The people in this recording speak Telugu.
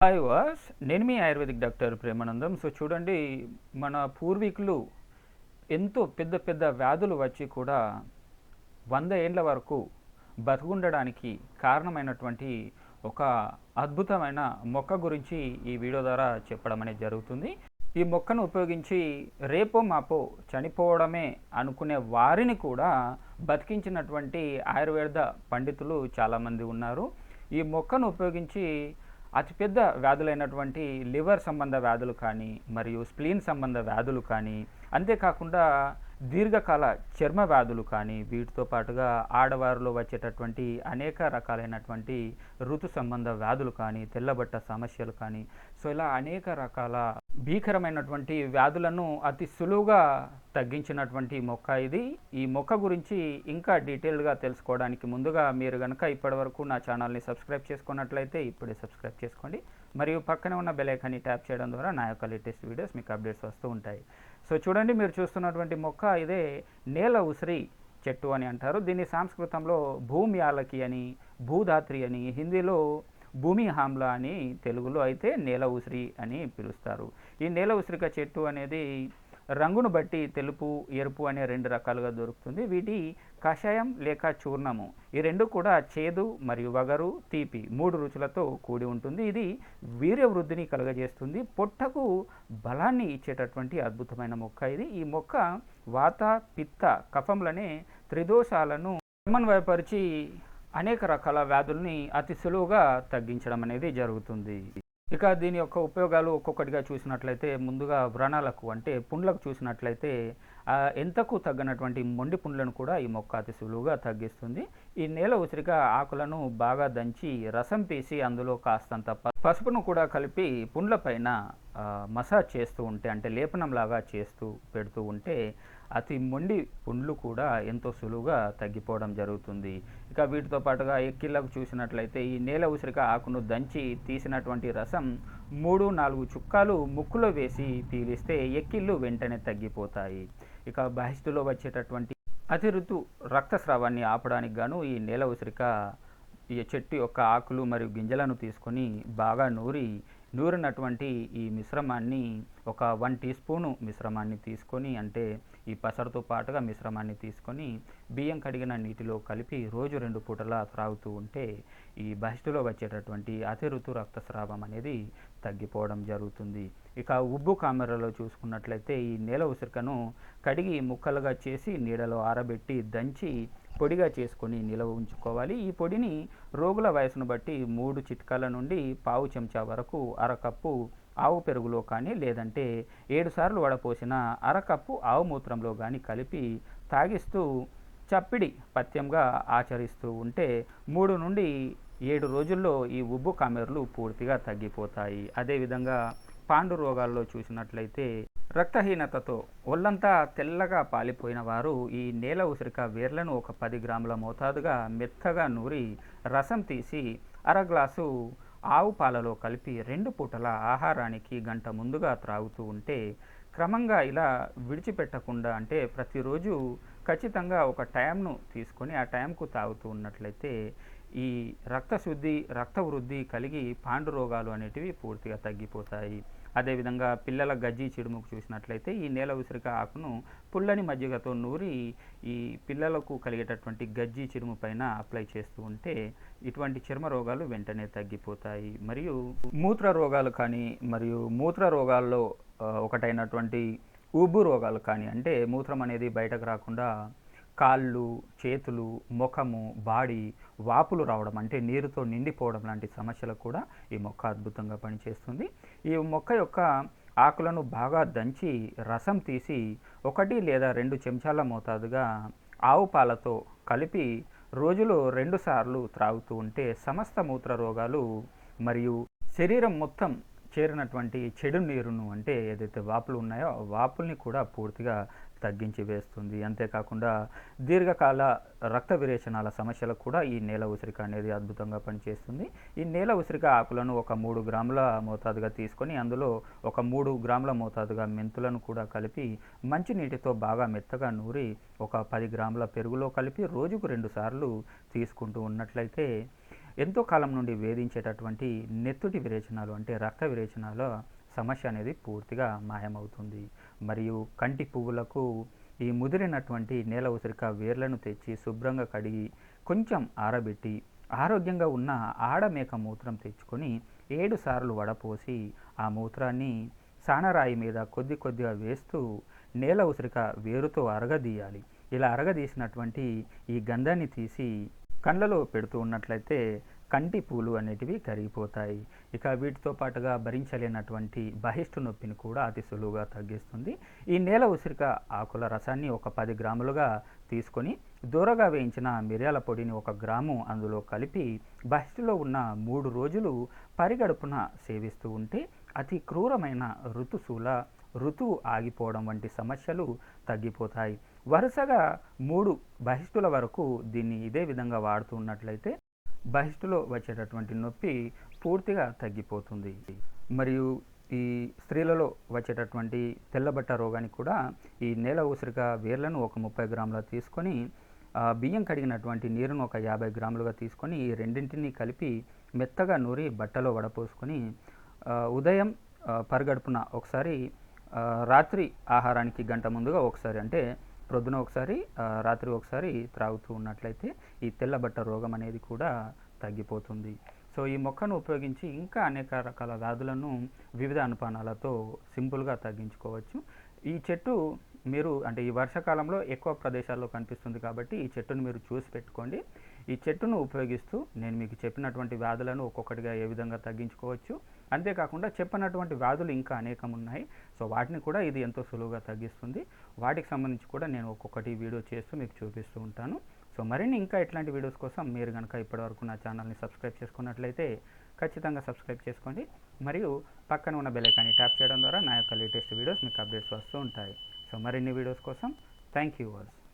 హాయ్ వాస్ నేను మీ ఆయుర్వేదిక్ డాక్టర్ ప్రేమానందం. సో చూడండి మన పూర్వీకులు ఎంతో పెద్ద పెద్ద వ్యాధులు వచ్చి కూడా వంద ఏండ్ల వరకు బతుకుండడానికి కారణమైనటువంటి ఒక అద్భుతమైన మొక్క గురించి ఈ వీడియో ద్వారా చెప్పడం అనేది జరుగుతుంది. ఈ మొక్కను ఉపయోగించి రేపో మాపో చనిపోవడమే అనుకునే వారిని కూడా బతికించినటువంటి ఆయుర్వేద పండితులు చాలామంది ఉన్నారు. ఈ మొక్కను ఉపయోగించి అతిపెద్ద వ్యాధులైనటువంటి లివర్ సంబంధ వ్యాధులు కానీ మరియు స్ప్లీన్ సంబంధ వ్యాధులు కానీ అంతేకాకుండా దీర్ఘకాల చర్మ వ్యాధులు కానీ వీటితో పాటుగా ఆడవారిలో వచ్చేటటువంటి అనేక రకాలైనటువంటి ఋతు సంబంధ వ్యాధులు కానీ తెల్లబట్ట సమస్యలు కానీ సో ఇలా అనేక రకాల భీకరమైనటువంటి వ్యాధులను అతి సులువుగా తగ్గించినటువంటి మొక్క ఇది. ఈ మొక్క గురించి ఇంకా డీటెయిల్గా తెలుసుకోవడానికి ముందుగా మీరు కనుక ఇప్పటివరకు నా ఛానల్ని సబ్స్క్రైబ్ చేసుకున్నట్లయితే ఇప్పుడే సబ్స్క్రైబ్ చేసుకోండి. మరియు పక్కనే ఉన్న బెల్ ఐకాన్ని ట్యాప్ చేయడం ద్వారా నా యొక్క లేటెస్ట్ వీడియోస్ మీకు అప్డేట్స్ వస్తూ ఉంటాయి. సో చూడండి మీరు చూస్తున్నటువంటి మొక్క ఇదే నేల ఉసిరి చెట్టు అని అంటారు. దీన్ని సంస్కృతంలో భూమి ఆలకి అని భూధాత్రి అని హిందీలో భూమి హామ్ల అని తెలుగులో అయితే నేల ఉసిరి అని పిలుస్తారు. ఈ నేల ఉసిరిక చెట్టు అనేది రంగును బట్టి తెలుపు ఎరుపు అనే రెండు రకాలుగా దొరుకుతుంది. వీటి కషాయం లేక చూర్ణము. ఈ రెండు కూడా చేదు మరియు వగరు తీపి మూడు రుచులతో కూడి ఉంటుంది. ఇది వీర్య వృద్ధిని కలుగజేస్తుంది. పొట్టకు బలాన్ని ఇచ్చేటటువంటి అద్భుతమైన మొక్క ఇది. ఈ మొక్క వాత పిత్త కఫంలనే త్రిదోషాలను సమన్వయపరిచి అనేక రకాల వ్యాధుల్ని అతి సులువుగా తగ్గించడం అనేది జరుగుతుంది. ఇక దీని యొక్క ఉపయోగాలు ఒక్కొక్కటిగా చూసినట్లయితే ముందుగా వ్రణాలకు అంటే పుండ్లకు చూసినట్లయితే ఎంతకు తగ్గనటువంటి మొండి పుండ్లను కూడా ఈ మొక్క అతి సులువుగా తగ్గిస్తుంది. ఈ నేల ఉసిరిక ఆకులను బాగా దంచి రసం పీసి అందులో కాస్తంత పసుపును కూడా కలిపి పుండ్ల పైన మసాజ్ చేస్తూ ఉంటే అంటే లేపనం లాగా చేస్తూ పెడుతూ ఉంటే అతి మొండి పుండ్లు కూడా ఎంతో సులువుగా తగ్గిపోవడం జరుగుతుంది. ఇక వీటితో పాటుగా ఎక్కిళ్ళకు చూసినట్లయితే ఈ నేల ఉసిరిక ఆకును దంచి తీసినటువంటి రసం మూడు నాలుగు చుక్కాలు ముక్కులో వేసి పీలిస్తే ఎక్కిళ్ళు వెంటనే తగ్గిపోతాయి. ఇక బహిష్టులో వచ్చేటటువంటి అతి ఋతు రక్తస్రావాన్ని ఆపడానికి గాను ఈ నేల ఉసిరిక ఈ చెట్టు యొక్క ఆకులు మరియు గింజలను తీసుకొని బాగా నూరి నూరినటువంటి ఈ మిశ్రమాన్ని ఒక వన్ టీ స్పూను మిశ్రమాన్ని తీసుకొని అంటే ఈ పసరుతో పాటుగా మిశ్రమాన్ని తీసుకొని బియ్యం కడిగిన నీటిలో కలిపి రోజు రెండు పూటలా త్రాగుతూ ఉంటే ఈ బహిష్టిలో వచ్చేటటువంటి అతి ఋతు రక్తస్రావం అనేది తగ్గిపోవడం జరుగుతుంది. ఇక ఉబ్బు కామెరలో చూసుకున్నట్లయితే ఈ నేల ఉసిరికను కడిగి ముక్కలుగా చేసి నీడలో ఆరబెట్టి దంచి పొడిగా చేసుకొని నిలవ ఉంచుకోవాలి. ఈ పొడిని రోగుల వయసును బట్టి మూడు చిట్కాల నుండి పావు చెంచా వరకు అరకప్పు ఆవు పెరుగులో కానీ లేదంటే ఏడుసార్లు వడపోసిన అరకప్పు ఆవు మూత్రంలో కానీ కలిపి తాగిస్తూ చప్పిడి పథ్యంగా ఆచరిస్తూ ఉంటే మూడు నుండి ఏడు రోజుల్లో ఈ ఉబ్బు కామెర్లు పూర్తిగా తగ్గిపోతాయి. అదేవిధంగా పాండు రోగాల్లో చూసినట్లయితే రక్తహీనతతో ఒళ్ళంతా తెల్లగా పాలిపోయిన వారు ఈ నేల ఉసిరిక వేర్లను ఒక పది గ్రాముల మోతాదుగా మెత్తగా నూరి రసం తీసి అర గ్లాసు ఆవు పాలలో కలిపి రెండు పూటల ఆహారానికి గంట ముందుగా త్రాగుతూ ఉంటే క్రమంగా ఇలా విడిచిపెట్టకుండా అంటే ప్రతిరోజు ఖచ్చితంగా ఒక టైంను తీసుకొని ఆ టైంకు తాగుతూ ఉన్నట్లయితే ఈ రక్తశుద్ధి రక్త వృద్ధి కలిగి పాండు రోగాలు అనేటివి పూర్తిగా తగ్గిపోతాయి. అదేవిధంగా పిల్లల గజ్జి చిడుముకు చూసినట్లయితే ఈ నేల ఉసిరిక ఆకును పుల్లని మజ్జిగతో నూరి ఈ పిల్లలకు కలిగేటటువంటి గజ్జి చిరుము పైన అప్లై చేస్తూ ఉంటే ఇటువంటి చర్మ రోగాలు వెంటనే తగ్గిపోతాయి. మరియు మూత్ర రోగాలు కానీ మరియు మూత్ర రోగాల్లో ఒకటైనటువంటి ఉబ్బు రోగాలు కానీ అంటే మూత్రం అనేది బయటకు రాకుండా కాళ్ళు చేతులు ముఖము బాడీ వాపులు రావడం అంటే నీరుతో నిండిపోవడం లాంటి సమస్యలకు కూడా ఈ మొక్క అద్భుతంగా పనిచేస్తుంది. ఈ మొక్క యొక్క ఆకులను బాగా దంచి రసం తీసి ఒకటి లేదా రెండు చెంచాల మోతాదుగా ఆవు పాలతో కలిపి రోజులో రెండుసార్లు త్రాగుతూ ఉంటే సమస్త మూత్ర రోగాలు మరియు శరీరం మొత్తం చేరినటువంటి చెడు నీరును అంటే ఏదైతే వాపులు ఉన్నాయో వాపుల్ని కూడా పూర్తిగా తగ్గించి వేస్తుంది. అంతేకాకుండా దీర్ఘకాల రక్త విరేచనాల సమస్యలకు కూడా ఈ నేల ఉసిరిక అనేది అద్భుతంగా పనిచేస్తుంది. ఈ నేల ఉసిరిక ఆకులను ఒక మూడు గ్రాముల మోతాదుగా తీసుకొని అందులో ఒక మూడు గ్రాముల మోతాదుగా మెంతులను కూడా కలిపి మంచినీటితో బాగా మెత్తగా నూరి ఒక పది గ్రాముల పెరుగులో కలిపి రోజుకు రెండు సార్లు తీసుకుంటూ ఉన్నట్లయితే ఎంతో కాలం నుండి వేధించేటటువంటి నెత్తుటి విరేచనాలు అంటే రక్త విరేచనాలు సమస్య అనేది పూర్తిగా మాయమవుతుంది. మరియు కంటి పువ్వులకు ఈ ముదిరినటువంటి నేల ఉసిరిక వేర్లను తెచ్చి శుభ్రంగా కడిగి కొంచెం ఆరబెట్టి ఆరోగ్యంగా ఉన్న ఆడమేక మూత్రం తెచ్చుకొని ఏడు సార్లు వడపోసి ఆ మూత్రాన్ని సానరాయి మీద కొద్ది కొద్దిగా వేస్తూ నేల ఉసిరిక వేరుతో అరగదీయాలి. ఇలా అరగదీసినటువంటి ఈ గంధాన్ని తీసి కళ్ళలో పెడుతూ ఉన్నట్లయితే కంటి పూలు అనేటివి కరిగిపోతాయి. ఇక వీటితో పాటుగా భరించలేనటువంటి బహిష్టు నొప్పిని కూడా అతి సులువుగా తగ్గిస్తుంది. ఈ నేల ఉసిరిక ఆకుల రసాన్ని ఒక పది గ్రాములుగా తీసుకొని దూరగా వేయించిన మిరియాల పొడిని ఒక గ్రాము అందులో కలిపి బహిష్టులో ఉన్న మూడు రోజులు పరిగడుపున సేవిస్తూ ఉంటే అతి క్రూరమైన ఋతుశూల ఋతువు ఆగిపోవడం వంటి సమస్యలు తగ్గిపోతాయి. వరుసగా మూడు బహిష్టుల వరకు దీన్ని ఇదే విధంగా వాడుతూ ఉన్నట్లయితే బహిష్టులో వచ్చేటటువంటి నొప్పి పూర్తిగా తగ్గిపోతుంది. మరియు ఈ స్త్రీలలో వచ్చేటటువంటి తెల్లబట్ట రోగానికి కూడా ఈ నేల ఉసిరిక వేర్లను ఒక ముప్పై గ్రాముల తీసుకొని బియ్యం కడిగినటువంటి నీరును ఒక యాభై గ్రాములుగా తీసుకొని ఈ రెండింటిని కలిపి మెత్తగా నూరి బట్టలో వడపోసుకొని ఉదయం పరగడుపున ఒకసారి రాత్రి ఆహారానికి గంట ముందుగా ఒకసారి అంటే ప్రొద్దున ఒకసారి రాత్రి ఒకసారి త్రాగుతూ ఉన్నట్లయితే ఈ తెల్లబట్ట రోగం అనేది కూడా తగ్గిపోతుంది. సో ఈ మొక్కను ఉపయోగించి ఇంకా అనేక రకాల వ్యాధులను వివిధ అనుపానాలతో సింపుల్గా తగ్గించుకోవచ్చు. ఈ చెట్టు మీరు అంటే ఈ వర్షాకాలంలో ఎక్కువ ప్రదేశాల్లో కనిపిస్తుంది కాబట్టి ఈ చెట్టును మీరు చూసి పెట్టుకోండి. ఈ చెట్టును ఉపయోగిస్తూ నేను మీకు చెప్పినటువంటి వ్యాధులను ఒక్కొక్కటిగా ఏ విధంగా తగ్గించుకోవచ్చు. అంతేకాకుండా చెప్పినటువంటి వ్యాధులు ఇంకా అనేకం ఉన్నాయి. సో వాటిని కూడా ఇది ఎంతో సులువుగా తగ్గిస్తుంది. వాటికి సంబంధించి కూడా నేను ఒక్కొక్కటి వీడియో చేస్తూ మీకు చూపిస్తూ ఉంటాను. సో మరిన్ని ఇంకా ఇట్లాంటి వీడియోస్ కోసం మీరు కనుక ఇప్పటివరకు నా ఛానల్ని సబ్స్క్రైబ్ చేసుకున్నట్లయితే ఖచ్చితంగా సబ్స్క్రైబ్ చేసుకోండి. మరియు పక్కన ఉన్న బెలైకాన్ని ట్యాప్ చేయడం ద్వారా నా యొక్క లేటెస్ట్ వీడియోస్ మీకు అప్డేట్స్ వస్తూ ఉంటాయి. సో మరిన్ని వీడియోస్ కోసం థ్యాంక్ యూ వర్స్